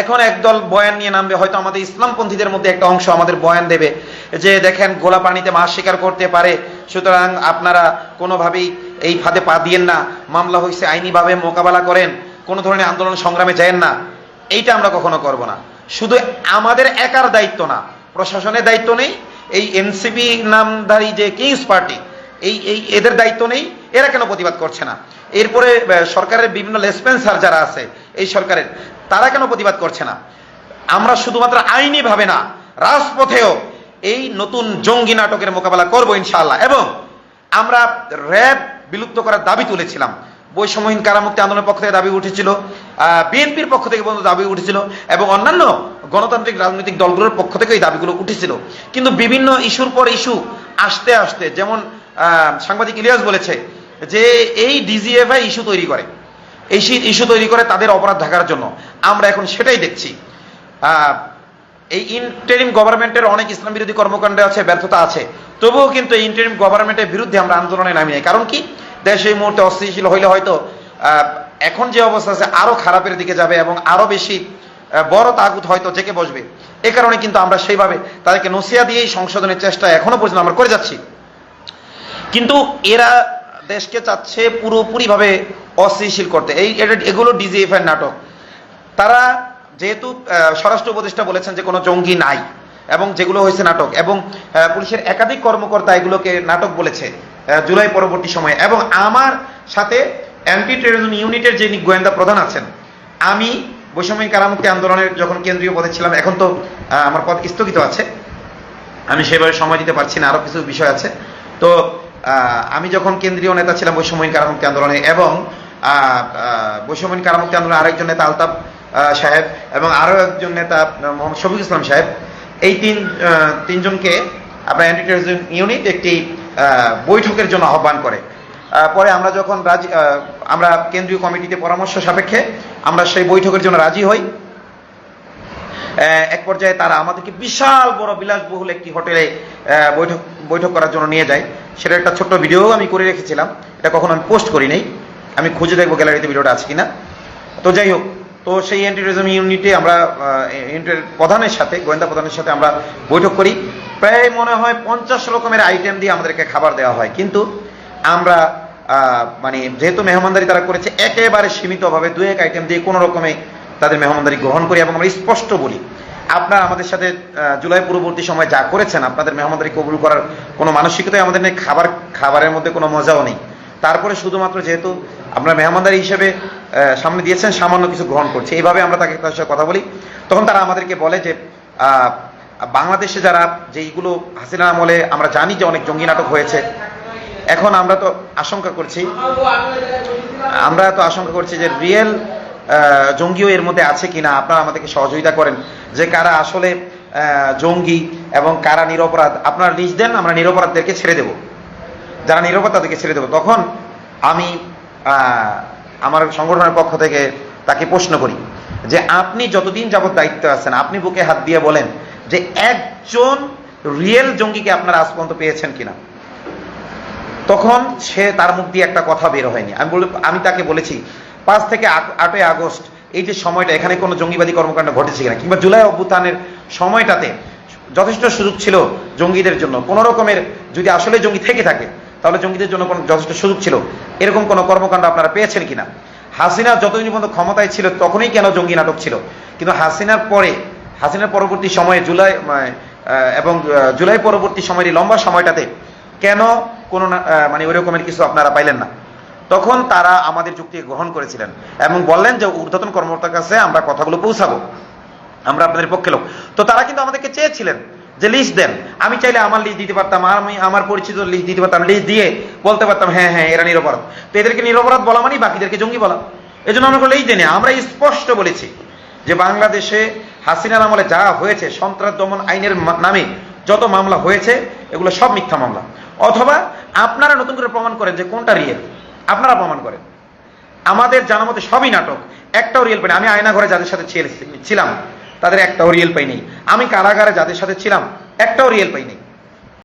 এখন একদল বয়ান নিয়ে নামবে। হয়তো আমাদের ইসলামপন্থীদের মধ্যে একটা অংশ আমাদের বয়ান দেবে যে, দেখেন, গোলা পানিতে মাছ শিকার করতে পারে। সুতরাং আপনারা কোনোভাবেই এই ফাঁদে পা দিয়েন না। মামলা হয়েছে আইনিভাবে মোকাবেলা করেন। কোনো ধরনের আন্দোলন সংগ্রামে যায়েন না। এইটা আমরা কখনো করব না। শুধু আমাদের একার দায়িত্ব না, প্রশাসনের দায়িত্ব নেই, এই এনসিপি নামধারী যে কিংস পার্টি, এই এই, এদের দায়িত্ব নেই। এরা কেন প্রতিবাদ করছে না? এরপরে সরকারের বিভিন্ন লেসপেন্সার যারা আছে, এই সরকারের তারা কেন প্রতিবাদ করছে না? আমরা শুধুমাত্র আইনি ভাবে না, রাজপথেও এই নতুন জঙ্গি নাটকের মোকাবেলা করব ইনশাআল্লাহ। এবং আমরা র্যাব বিলুপ্ত করার দাবি তুলেছিলাম। বৈষম্যহীন কারামুক্তি আন্দোলনের পক্ষ থেকে দাবি উঠেছিল বিএনপির পক্ষ থেকে পর্যন্ত দাবি উঠেছিল, এবং অন্যান্য গণতান্ত্রিক রাজনৈতিক দলগুলোর পক্ষ থেকে এই দাবিগুলো উঠেছিল। কিন্তু বিভিন্ন ইস্যুর পর ইস্যু আসতে আসতে, যেমন সাংবাদিক ইলিয়াস বলেছে যে এই ডিজিএফআই ইস্যু তৈরি করে। এই ইস্যু তৈরি করে তাদের অপরাধ ঢাকার জন্য। আমরা এখন সেটাই দেখছি। এই ইন্টারিম গভর্নমেন্টের অনেক ইসলাম বিরোধী কর্মকাণ্ডে আছে, ব্যর্থতা আছে। তবুও কিন্তু এই ইন্টারিম গভর্নমেন্টের বিরুদ্ধে আমরা আন্দোলনে নামি নাই। কারণ কি? দেশ এই মুহূর্তে অস্থিতিশীল হইলে হয়তো এখন যে অবস্থা আছে, আরও খারাপের দিকে যাবে এবং আরও বেশি বড় তাগুত হয়তো জেকে বসবে। এ কারণে কিন্তু আমরা সেইভাবে তাদেরকে নসিয়া দিয়েই সংশোধনের চেষ্টা এখনও পর্যন্ত আমরা করে যাচ্ছি। কিন্তু এরা দেশকে চাচ্ছে পুরোপুরিভাবে অস্থিতিশীল করতে। এই এগুলো ডিজিএফ এর নাটক। তারা যেহেতু স্বরাষ্ট্র উপদেষ্টা বলেছেন যে কোনো জঙ্গি নাই এবং যেগুলো হয়েছে নাটক এবং পুলিশের একাধিক কর্মকর্তা এগুলোকে নাটক বলেছে জুলাই পরবর্তী সময়ে এবং আমার সাথে অ্যান্টি টেরোরিজম ইউনিটের যিনি গোয়েন্দা প্রধান আছেন, আমি বৈষম্য কারামুক্তি আন্দোলনের যখন কেন্দ্রীয় পদে ছিলাম, এখন তো আমার পদ স্থগিত আছে। আমি সেভাবে সময় দিতে পারছি না, আরও কিছু বিষয় আছে। তো আমি যখন কেন্দ্রীয় নেতা ছিলাম বৈষম্যহীন কারামুক্তি আন্দোলনে এবং বৈষম্যহীন কারামুক্তি আন্দোলনের আরেকজন নেতা আলতাফ সাহেব এবং আরও একজন নেতা মোহাম্মদ শফিক ইসলাম সাহেব, এই তিন তিনজনকে আপনার অ্যান্টি ইউনিট একটি বৈঠকের জন্য আহ্বান করে। পরে আমরা যখন রাজি আমরা কেন্দ্রীয় কমিটিতে পরামর্শ সাপেক্ষে আমরা সেই বৈঠকের জন্য রাজি হই। এক পর্যায়ে তারা আমাদেরকে বিশাল বড় বিলাসবহুল একটি হোটেলে বৈঠক বৈঠক করার জন্য নিয়ে যায়। সেটা একটা ছোট্ট ভিডিও আমি করে রেখেছিলাম। এটা কখনো আমি পোস্ট করি নাই। আমি খুঁজে দেখব গ্যালারিতে ভিডিওটা আছে কিনা। তো যাই হোক, তো সেই অ্যান্টি টেরোরিজম ইউনিটে আমরা প্রধানের সাথে, গোয়েন্দা প্রধানের সাথে আমরা বৈঠক করি। প্রায় মনে হয় পঞ্চাশ রকমের আইটেম দিয়ে আমাদেরকে খাবার দেওয়া হয়। কিন্তু আমরা মানে যেহেতু মেহমানদারি তারা করেছে, একেবারে সীমিতভাবে দু এক আইটেম দিয়ে কোনো রকমে তাদের মেহমানদারি গ্রহণ করি এবং আমরা স্পষ্ট বলি। আপনারা আমাদের সাথে জুলাই পূর্ববর্তী সময় যা করেছেন, আপনাদের মেহমানদারি কবুল করার কোনো মানসিকতাই আমাদের নেই খাবার, খাবারের মধ্যে কোনো মজাও নেই। তারপরে শুধুমাত্র যেহেতু আমরা মেহমানদারি হিসেবে সামনে দিয়েছেন, সামান্য কিছু গ্রহণ করছে। এইভাবে আমরা তাকে তার সাথে কথা বলি। তখন তারা আমাদেরকে বলে যে বাংলাদেশে যারা যেইগুলো হাসিনা আমলে আমরা জানি যে অনেক জঙ্গি নাটক হয়েছে, এখন আমরা তো আশঙ্কা করছি, আমরা তো আশঙ্কা করছি যে রিয়েল জঙ্গিও এর মধ্যে আছে কিনা আপনারা আমাদেরকে সহযোগিতা করেন। যে কারা আসলে জঙ্গি এবং কারা নিরপরাধ, আপনারা লিস্ট দেন, আমরা নিরপরাধদেরকে ছেড়ে দেব। যারা নিরপরাধ, তাদেরকে ছেড়ে দেবো। তখন আমি আমার সংগঠনের পক্ষ থেকে তাকে প্রশ্ন করি যে আপনি যতদিন যাবৎ দায়িত্ব আছেন, আপনি বুকে হাত দিয়ে বলেন যে একজন রিয়েল জঙ্গিকে আপনারা আজ পর্যন্ত পেয়েছেন কিনা। তখন সে তার মুখ দিয়ে একটা কথা বের হয়নি। আমি বলে আমি তাকে বলেছি পাঁচ থেকে আট- আটই আগস্ট এই যে সময়টা, এখানে কোনো জঙ্গিবাদী কর্মকাণ্ড ঘটেছে কিনা? কিংবা জুলাই অভ্যুত্থানের সময়টাতে যথেষ্ট সুযোগ ছিল জঙ্গিদের জন্য? কোনো রকমের যদি আসলে জঙ্গি থেকে থাকে, তাহলে জঙ্গিদের জন্য কোনো যথেষ্ট সুযোগ ছিল। এরকম কোনো কর্মকাণ্ড আপনারা পেয়েছেন কিনা? হাসিনা যতদিন পর্যন্ত ক্ষমতায় ছিল, তখনই কেন জঙ্গি নাটক ছিল? কিন্তু হাসিনার পরে, হাসিনার পরবর্তী সময়ে জুলাই এবং জুলাই পরবর্তী সময়ের লম্বা সময়টাতে কেন কোনো মানে ওই রকমের কিছু আপনারা পাইলেন না? তখন তারা আমাদের যুক্তি গ্রহণ করেছিলেন এবং বললেন যে ঊর্ধ্বতন কর্মকর্তার কাছে আমরা কথাগুলো পৌঁছাবো। আমরা আপনাদের পক্ষে লোক। তো তারা কিন্তু আমাদেরকে চেয়েছিলেন যে লিস্ট দেন। আমি চাইলে আমার লিস্ট দিতে পারতাম, আমি আমার পরিচিত লিস্ট দিতে পারতাম, লিস্ট দিয়ে বলতে পারতাম হ্যাঁ হ্যাঁ এরা নিরপরাধ। তো এদেরকে নিরপরাধ বলা মানেই বাকিদেরকে জঙ্গি বলা। এই জন্য আমরা লিস্ট দেনি আমরা স্পষ্ট বলেছি যে বাংলাদেশে হাসিনার আমলে যা হয়েছে, সন্ত্রাস দমন আইনের নামে যত মামলা হয়েছে, এগুলো সব মিথ্যা মামলা। অথবা আপনারা নতুন করে প্রমাণ করেন যে কোনটা রিয়েল আপনারা প্রমাণ করেন। আমাদের জানা মতে সবই নাটক। একটাও রিয়েল পাইনি। আমি আয়না ঘরে যাদের সাথে ছিল- ছিলাম, তাদের একটাও রিয়েল পাইনি। আমি কারাগারে যাদের সাথে ছিলাম, একটাও রিয়েল পাইনি।